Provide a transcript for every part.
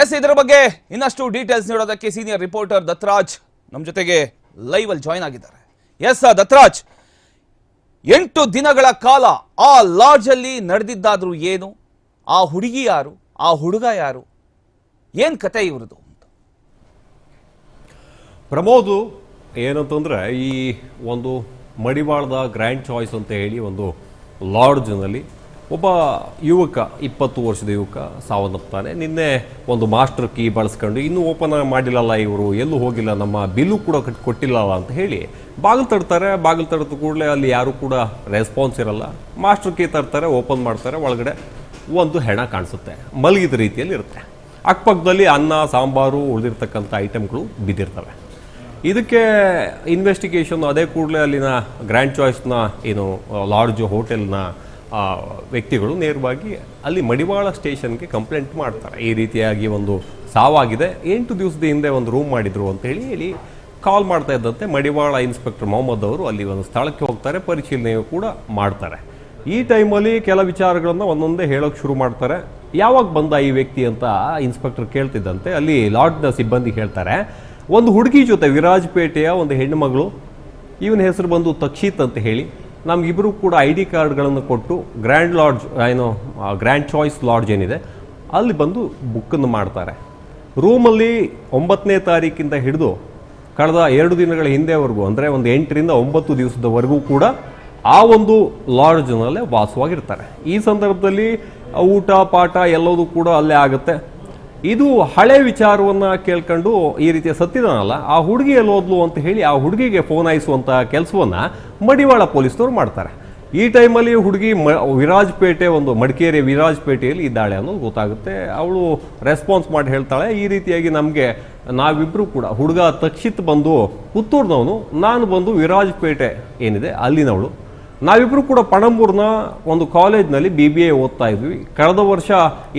S ಇದರ ಬಗ್ಗೆ ಇನ್ನಷ್ಟು ಡೀಟೇಲ್ಸ್ ನೀಡೋದಕ್ಕೆ ಸೀನಿಯರ್ ರಿಪೋರ್ಟರ್ ದತ್ರಾಜ್ ನಮ್ಮ ಜೊತೆಗೆ ಲೈವ್ ಅಲ್ಲಿ ಜಾಯ್ನ್ ಆಗಿದ್ದಾರೆ. ಎಸ್ ದತ್ರಾಜ್ ಎಂಟು ದಿನಗಳ ಕಾಲ ಆ ಲಾಡ್ಜ್ ಅಲ್ಲಿ ನಡೆದಿದ್ದಾದ್ರೂ ಏನು? ಆ ಹುಡುಗಿ ಯಾರು? ಆ ಹುಡುಗ ಯಾರು? ಏನ್ ಕತೆ ಇವ್ರದ್ದು ಪ್ರಮೋದು, ಏನಂತಂದ್ರೆ ಈ ಒಂದು ಮಡಿವಾಳದ ಗ್ರ್ಯಾಂಡ್ ಚಾಯ್ಸ್ ಅಂತ ಹೇಳಿ ಒಂದು ಲಾಡ್ಜ್ನಲ್ಲಿ ಒಬ್ಬ ಯುವಕ, ಇಪ್ಪತ್ತು ವರ್ಷದ ಯುವಕ ಸಾವನ್ನಪ್ತಾನೆ. ನಿನ್ನೆ ಒಂದು ಮಾಸ್ಟರ್ ಕೀ ಬಳಸ್ಕೊಂಡು, ಇನ್ನೂ ಓಪನ್ ಮಾಡಿಲ್ಲಲ್ಲ ಇವರು, ಎಲ್ಲೂ ಹೋಗಿಲ್ಲ, ನಮ್ಮ ಬಿಲ್ಲು ಕೂಡ ಕಟ್, ಕೊಟ್ಟಿಲ್ಲಲ್ಲ ಅಂತ ಹೇಳಿ ಬಾಗಿಲು ತರ್ತಾರೆ ಬಾಗಿಲು ತಡೆದ ಕೂಡಲೇ ಅಲ್ಲಿ ಯಾರು ಕೂಡ ರೆಸ್ಪಾನ್ಸ್ ಇರಲ್ಲ. ಮಾಸ್ಟರ್ ಕೀ ತರ್ತಾರೆ, ಓಪನ್ ಮಾಡ್ತಾರೆ. ಒಳಗಡೆ ಒಂದು ಹೆಣ ಕಾಣಿಸುತ್ತೆ. ಮಲಗಿದ ರೀತಿಯಲ್ಲಿ ಇರುತ್ತೆ. ಅಕ್ಕಪಕ್ಕದಲ್ಲಿ ಅನ್ನ, ಸಾಂಬಾರು ಉಳಿದಿರ್ತಕ್ಕಂಥ ಐಟಮ್ಗಳು ಬಿದ್ದಿರ್ತವೆ. ಇದಕ್ಕೆ ಇನ್ವೆಸ್ಟಿಗೇಷನ್ ಅದೇ ಕೂಡಲೇ ಅಲ್ಲಿನ ಗ್ರ್ಯಾಂಡ್ ಚಾಯ್ಸ್ನ ಏನು ಲಾಡ್ಜ್ ಹೋಟೆಲ್ನ ಆ, ವ್ಯಕ್ತಿಗಳು ನೇರವಾಗಿ ಅಲ್ಲಿ ಮಡಿವಾಳ ಸ್ಟೇಷನ್ಗೆ ಕಂಪ್ಲೇಂಟ್ ಮಾಡ್ತಾರೆ. ಈ ರೀತಿಯಾಗಿ ಒಂದು ಸಾವಾಗಿದೆ. ಎಂಟು ದಿವಸದ ಹಿಂದೆ ಒಂದು ರೂಮ್ ಮಾಡಿದ್ರು ಅಂತ ಹೇಳಿ ಕಾಲ್ ಮಾಡ್ತಾ ಇದ್ದಂತೆ ಮಡಿವಾಳ ಇನ್ಸ್ಪೆಕ್ಟರ್ ಮೊಹಮ್ಮದ್ ಅವರು ಅಲ್ಲಿ ಒಂದು ಸ್ಥಳಕ್ಕೆ ಹೋಗ್ತಾರೆ. ಪರಿಶೀಲನೆಯು ಕೂಡ ಮಾಡ್ತಾರೆ. ಈ ಟೈಮಲ್ಲಿ ಕೆಲ ವಿಚಾರಗಳನ್ನು ಒಂದೊಂದೇ ಹೇಳೋಕೆ ಶುರು ಮಾಡ್ತಾರೆ. ಯಾವಾಗ ಬಂದ ಈ ವ್ಯಕ್ತಿ ಅಂತ ಇನ್ಸ್ಪೆಕ್ಟರ್ ಕೇಳ್ತಿದ್ದಂತೆ ಅಲ್ಲಿ ಲಾಡ್ಜ್ನ ಸಿಬ್ಬಂದಿ ಹೇಳ್ತಾರೆ. ಒಂದು ಹುಡುಗಿ ಜೊತೆ ವಿರಾಜಪೇಟೆಯ ಒಂದು ಹೆಣ್ಣುಮಗಳು ಇವನ ಹೆಸರು ಬಂದು ತಕ್ಷಿತ್ ಅಂತ ಹೇಳಿ. ನಮಗಿಬ್ಬರು ಕೂಡ ಐ ಡಿ ಕಾರ್ಡ್ಗಳನ್ನು ಕೊಟ್ಟು ಗ್ರ್ಯಾಂಡ್ ಲಾಡ್ಜ್ ಏನು ಗ್ರ್ಯಾಂಡ್ ಚಾಯ್ಸ್ ಲಾಡ್ಜ್ ಏನಿದೆ, ಅಲ್ಲಿ ಬಂದು ಬುಕ್ಕನ್ನು ಮಾಡ್ತಾರೆ. ರೂಮಲ್ಲಿ ಒಂಬತ್ತನೇ ತಾರೀಕಿಂದ ಹಿಡಿದು ಕಳೆದ ಎರಡು ದಿನಗಳ ಹಿಂದೆವರೆಗೂ, ಅಂದರೆ ಒಂದು ಎಂಟರಿಂದ ಒಂಬತ್ತು ದಿವಸದವರೆಗೂ ಕೂಡ ಆ ಒಂದು ಲಾಡ್ಜ್ನಲ್ಲೇ ವಾಸವಾಗಿರ್ತಾರೆ. ಈ ಸಂದರ್ಭದಲ್ಲಿ ಊಟ, ಪಾಠ ಎಲ್ಲದೂ ಕೂಡ ಅಲ್ಲೇ ಆಗುತ್ತೆ. ಇದು ಹಳೆ ವಿಚಾರವನ್ನ ಕೇಳ್ಕೊಂಡು ಈ ರೀತಿಯ ಸತ್ತಿದಾನಲ್ಲ, ಆ ಹುಡುಗಿ ಎಲ್ಲಿ ಹೋದ್ಲು ಅಂತ ಹೇಳಿ ಆ ಹುಡುಗಿಗೆ ಫೋನ್ ಹಾಯಿಸುವಂತ ಕೆಲಸವನ್ನ ಮಡಿವಾಳ ಪೊಲೀಸ್ನವ್ರು ಮಾಡ್ತಾರೆ. ಈ ಟೈಮಲ್ಲಿ ಹುಡುಗಿ ಮ, ವಿರಾಜ್ಪೇಟೆ ಒಂದು ಮಡಿಕೇರಿ ವಿರಾಜ್ಪೇಟೆಯಲ್ಲಿ ಇದ್ದಾಳೆ ಅನ್ನೋದು ಗೊತ್ತಾಗುತ್ತೆ. ಅವಳು ರೆಸ್ಪಾನ್ಸ್ ಮಾಡಿ ಹೇಳ್ತಾಳೆ. ಈ ರೀತಿಯಾಗಿ ನಮಗೆ ನಾವಿಬ್ಬರು ಕೂಡ, ಹುಡುಗ ತಕ್ಷಿತ್ ಬಂದು ಪುತ್ತೂರ್ನವನು, ನಾನು ಬಂದು ವಿರಾಜ್ಪೇಟೆ ಏನಿದೆ ಅಲ್ಲಿನವಳು. ನಾವಿಬ್ರು ಕೂಡ ಪಣಂಬೂರ್ನ ಒಂದು ಕಾಲೇಜ್ನಲ್ಲಿ ಬಿ ಬಿ ಎ ಓದ್ತಾ ಇದ್ವಿ. ಕಳೆದ ವರ್ಷ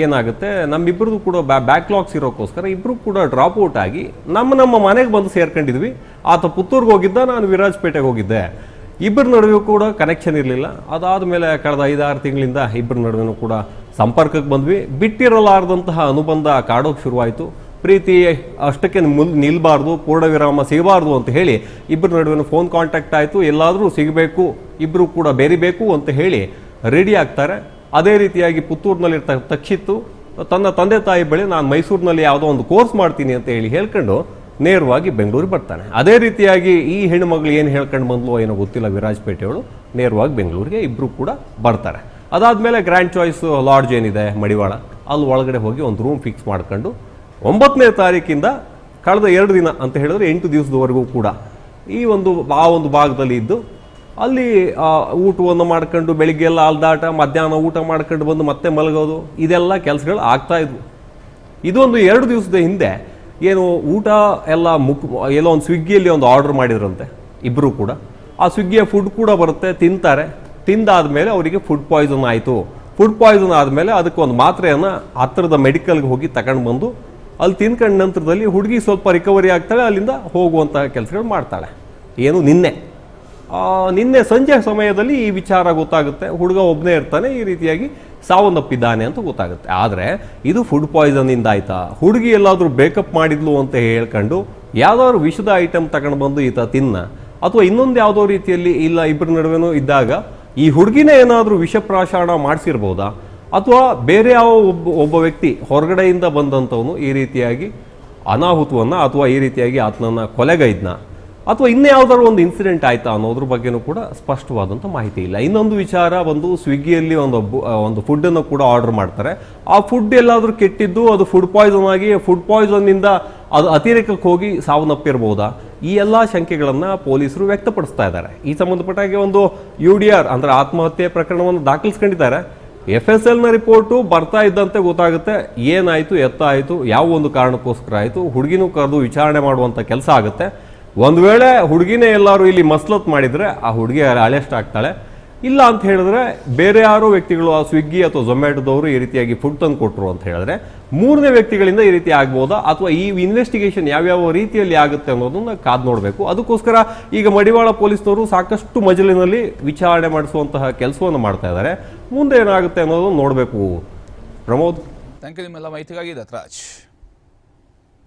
ಏನಾಗುತ್ತೆ ನಮ್ಮಿಬ್ಬರದು ಕೂಡ ಬ್ಯಾಕ್ಲಾಗ್ಸ್ ಇರೋಕ್ಕೋಸ್ಕರ ಇಬ್ಬರು ಕೂಡ ಡ್ರಾಪ್ ಔಟ್ ಆಗಿ ನಮ್ಮ ನಮ್ಮ ಮನೆಗೆ ಬಂದು ಸೇರ್ಕೊಂಡಿದ್ವಿ. ಆತ ಪುತ್ತೂರ್ಗೆ ಹೋಗಿದ್ದ, ನಾನು ವಿರಾಜ್ಪೇಟೆಗೆ ಹೋಗಿದ್ದೆ. ಇಬ್ಬರ ನಡುವೆ ಕೂಡ ಕನೆಕ್ಷನ್ ಇರಲಿಲ್ಲ. ಅದಾದ ಮೇಲೆ ಕಳೆದ ಐದಾರು ತಿಂಗಳಿಂದ ಇಬ್ಬರ ನಡುವೆನೂ ಕೂಡ ಸಂಪರ್ಕಕ್ಕೆ ಬಂದ್ವಿ. ಬಿಟ್ಟಿರಲಾರದಂತಹ ಅನುಬಂಧ ಕಾಡೋಕೆ ಶುರುವಾಯಿತು. ಪ್ರೀತಿ ಅಷ್ಟಕ್ಕೆ ಮುಂದೆ ನಿಲ್ಬಾರ್ದು ಪೂರ್ಣ ವಿರಾಮ ಸಿಗಬಾರ್ದು ಅಂತ ಹೇಳಿ ಇಬ್ಬರ ನಡುವೆ ಫೋನ್ ಕಾಂಟ್ಯಾಕ್ಟ್ ಆಯಿತು. ಎಲ್ಲಾದರೂ ಸಿಗಬೇಕು ಇಬ್ಬರು ಕೂಡ ಬೆರಿಬೇಕು ಅಂತ ಹೇಳಿ ರೆಡಿ ಆಗ್ತಾರೆ. ಅದೇ ರೀತಿಯಾಗಿ ಪುತ್ತೂರಿನಲ್ಲಿರ್ತ ತಕ್ಷಿತ್ತು. ತನ್ನ ತಂದೆ ತಾಯಿ ಬಳಿ ನಾನು ಮೈಸೂರಿನಲ್ಲಿ ಯಾವುದೋ ಒಂದು ಕೋರ್ಸ್ ಮಾಡ್ತೀನಿ ಅಂತ ಹೇಳಿ ಹೇಳ್ಕೊಂಡು ನೇರವಾಗಿ ಬೆಂಗಳೂರಿಗೆ ಬರ್ತಾನೆ. ಅದೇ ರೀತಿಯಾಗಿ ಈ ಹೆಣ್ಣುಮಗಳು ಏನು ಹೇಳ್ಕೊಂಡು ಬಂದ್ಲು ಏನೋ ಗೊತ್ತಿಲ್ಲ ವಿರಾಜಪೇಟೆಯವಳು ನೇರವಾಗಿ ಬೆಂಗಳೂರಿಗೆ ಇಬ್ಬರು ಕೂಡ ಬರ್ತಾರೆ. ಅದಾದಮೇಲೆ ಗ್ರ್ಯಾಂಡ್ ಚಾಯ್ಸ್ ಲಾಡ್ಜ್ ಏನಿದೆ ಮಡಿವಾಳ. ಅಲ್ಲಿ ಒಳಗಡೆ ಹೋಗಿ ಒಂದು ರೂಮ್ ಫಿಕ್ಸ್ ಮಾಡ್ಕೊಂಡು ಒಂಬತ್ತನೇ ತಾರೀಕಿಂದ ಕಳೆದ ಎರಡು ದಿನ ಅಂತ ಹೇಳಿದ್ರೆ ಎಂಟು ದಿವಸದವರೆಗೂ ಕೂಡ ಈ ಒಂದು, ಆ ಒಂದು ಭಾಗದಲ್ಲಿ ಇದ್ದು, ಅಲ್ಲಿ ಊಟವನ್ನು ಮಾಡ್ಕೊಂಡು ಬೆಳಿಗ್ಗೆ ಎಲ್ಲ ಅಲ್ದಾಟ, ಮಧ್ಯಾಹ್ನ ಊಟ ಮಾಡ್ಕೊಂಡು ಬಂದು ಮತ್ತೆ ಮಲಗೋದು, ಇದೆಲ್ಲ ಕೆಲಸಗಳು ಆಗ್ತಾ ಇದ್ವು. ಇದೊಂದು ಎರಡು ದಿವಸದ ಹಿಂದೆ ಏನು ಊಟ ಎಲ್ಲ ಮುಕ್, ಎಲ್ಲೋ ಒಂದು ಸ್ವಿಗ್ಗಿಯಲ್ಲಿ ಒಂದು ಆರ್ಡರ್ ಮಾಡಿದ್ರಂತೆ ಇಬ್ಬರು ಕೂಡ. ಆ ಸ್ವಿಗ್ಗಿಯ ಫುಡ್ ಕೂಡ ಬರುತ್ತೆ, ತಿಂತಾರೆ. ತಿಂದಾದ್ಮೇಲೆ ಅವರಿಗೆ ಫುಡ್ ಪಾಯ್ಸನ್ ಆಯಿತು. ಫುಡ್ ಪಾಯ್ಸನ್ ಆದಮೇಲೆ ಅದಕ್ಕೆ ಒಂದು ಮಾತ್ರೆಯನ್ನು ಹತ್ತಿರದ ಮೆಡಿಕಲ್ಗೆ ಹೋಗಿ ತಗೊಂಡು ಬಂದು ಅಲ್ಲಿ ತಿನ್ಕೊಂಡ ನಂತರದಲ್ಲಿ ಹುಡುಗಿ ಸ್ವಲ್ಪ ರಿಕವರಿ ಆಗ್ತಾಳೆ, ಅಲ್ಲಿಂದ ಹೋಗುವಂತಹ ಕೆಲಸಗಳು ಮಾಡ್ತಾಳೆ. ಏನು ನಿನ್ನೆ. ನಿನ್ನೆ ಸಂಜೆ ಸಮಯದಲ್ಲಿ ಈ ವಿಚಾರ ಗೊತ್ತಾಗುತ್ತೆ. ಹುಡುಗ ಒಬ್ಬನೇ ಇರ್ತಾನೆ, ಈ ರೀತಿಯಾಗಿ ಸಾವನ್ನಪ್ಪಿದ್ದಾನೆ ಅಂತ ಗೊತ್ತಾಗುತ್ತೆ. ಆದರೆ ಇದು ಫುಡ್ ಪಾಯ್ಸನಿಂದ ಆಯ್ತಾ? ಹುಡುಗಿ ಎಲ್ಲಾದರೂ ಬೇಕಪ್ ಮಾಡಿದ್ಲು ಅಂತ ಹೇಳ್ಕೊಂಡು ಯಾವ್ದಾದ್ರು ವಿಷದ ಐಟಮ್ ತಗೊಂಡು ಬಂದು ಈತ ತಿನ್ನ? ಅಥವಾ ಇನ್ನೊಂದು ಯಾವುದೋ ರೀತಿಯಲ್ಲಿ ಇಲ್ಲ ಇಬ್ಬರ ನಡುವೆನೂ ಇದ್ದಾಗ ಈ ಹುಡುಗಿನೇ ಏನಾದರೂ ವಿಷಪ್ರಾಶಾಣ ಮಾಡಿಸಿರ್ಬೋದಾ? ಅಥವಾ ಬೇರೆ ಯಾವ ಒಬ್ಬ ಒಬ್ಬ ವ್ಯಕ್ತಿ ಹೊರಗಡೆಯಿಂದ ಬಂದಂಥವನು ಈ ರೀತಿಯಾಗಿ ಅನಾಹುತವನ್ನು ಅಥವಾ ಈ ರೀತಿಯಾಗಿ ಆತನನ್ನು ಕೊಲೆಗೈದ್ನ ಅಥವಾ ಇನ್ಯಾವುದಾದ್ರು ಒಂದು ಇನ್ಸಿಡೆಂಟ್ ಆಯ್ತಾ ಅನ್ನೋದ್ರ ಬಗ್ಗೆನೂ ಕೂಡ ಸ್ಪಷ್ಟವಾದಂಥ ಮಾಹಿತಿ ಇಲ್ಲ. ಇನ್ನೊಂದು ವಿಚಾರ, ಒಂದು ಸ್ವಿಗ್ಗಿಯಲ್ಲಿ ಒಂದು ಒಂದು ಫುಡ್ಡನ್ನು ಕೂಡ ಆರ್ಡರ್ ಮಾಡ್ತಾರೆ. ಆ ಫುಡ್ ಎಲ್ಲಾದರೂ ಕೆಟ್ಟಿದ್ದು, ಅದು ಫುಡ್ ಪಾಯ್ಸನ್ ಆಗಿ ಫುಡ್ ಪಾಯ್ಸನ್ನಿಂದ ಅದು ಅತಿರೇಕಕ್ಕೆ ಹೋಗಿ ಸಾವನ್ನಪ್ಪಿರ್ಬೋದಾ ಈ ಎಲ್ಲ ಶಂಕೆಗಳನ್ನು ಪೊಲೀಸರು ವ್ಯಕ್ತಪಡಿಸ್ತಾ ಇದ್ದಾರೆ. ಈ ಸಂಬಂಧಪಟ್ಟ ಹಾಗೆ ಒಂದು ಯು ಡಿ ಆರ್ ಅಂದರೆ ಆತ್ಮಹತ್ಯೆ ಪ್ರಕರಣವನ್ನು ದಾಖಲಿಸ್ಕೊಂಡಿದ್ದಾರೆ. ಎಫ್ ಎಸ್ ಎಲ್ನ ರಿಪೋರ್ಟು ಬರ್ತಾ ಇದ್ದಂತೆ ಗೊತ್ತಾಗುತ್ತೆ. ಏನಾಯಿತು ಎತ್ತ ಆಯಿತು ಯಾವ ಒಂದು ಕಾರಣಕ್ಕೋಸ್ಕರ ಆಯಿತು, ಹುಡುಗಿನೂ ಕರೆದು ವಿಚಾರಣೆ ಮಾಡುವಂಥ ಕೆಲಸ ಆಗುತ್ತೆ. ಒಂದು ವೇಳೆ ಹುಡುಗಿನೇ ಎಲ್ಲರೂ ಇಲ್ಲಿ ಮಸ್ಲತ್ ಮಾಡಿದರೆ ಆ ಹುಡುಗಿ ಅಳೆಷ್ಟು ಆಗ್ತಾಳೆ. ಇಲ್ಲ ಅಂತ ಹೇಳಿದ್ರೆ ಬೇರೆ ಯಾರೋ ವ್ಯಕ್ತಿಗಳು ಆ ಸ್ವಿಗ್ಗಿ ಅಥವಾ ಝೊಮ್ಯಾಟೋದವರು ಈ ರೀತಿಯಾಗಿ ಫುಡ್ ತಂದು ಕೊಟ್ಟರು ಅಂತ ಹೇಳಿದ್ರೆ ಮೂರನೇ ವ್ಯಕ್ತಿಗಳಿಂದ ಈ ರೀತಿ ಆಗ್ಬೋದಾ? ಅಥವಾ ಈ ಇನ್ವೆಸ್ಟಿಗೇಷನ್ ಯಾವ್ಯಾವ ರೀತಿಯಲ್ಲಿ ಆಗುತ್ತೆ ಅನ್ನೋದನ್ನ ಕಾದ್ ನೋಡಬೇಕು. ಅದಕ್ಕೋಸ್ಕರ ಈಗ ಮಡಿವಾಳ ಪೊಲೀಸ್ನವರು ಸಾಕಷ್ಟು ಮಜಲಿನಲ್ಲಿ ವಿಚಾರಣೆ ಮಾಡಿಸುವಂತಹ ಕೆಲಸವನ್ನು ಮಾಡ್ತಾ ಇದ್ದಾರೆ. ಮುಂದೆ ಏನಾಗುತ್ತೆ ಅನ್ನೋದನ್ನು ನೋಡಬೇಕು. ಪ್ರಮೋದ್. ಥ್ಯಾಂಕ್ ಯು ನಿಮ್ಮೆಲ್ಲ ಮಾಹಿತಿಗಾಗಿ, ದತ್ರಾಜ್.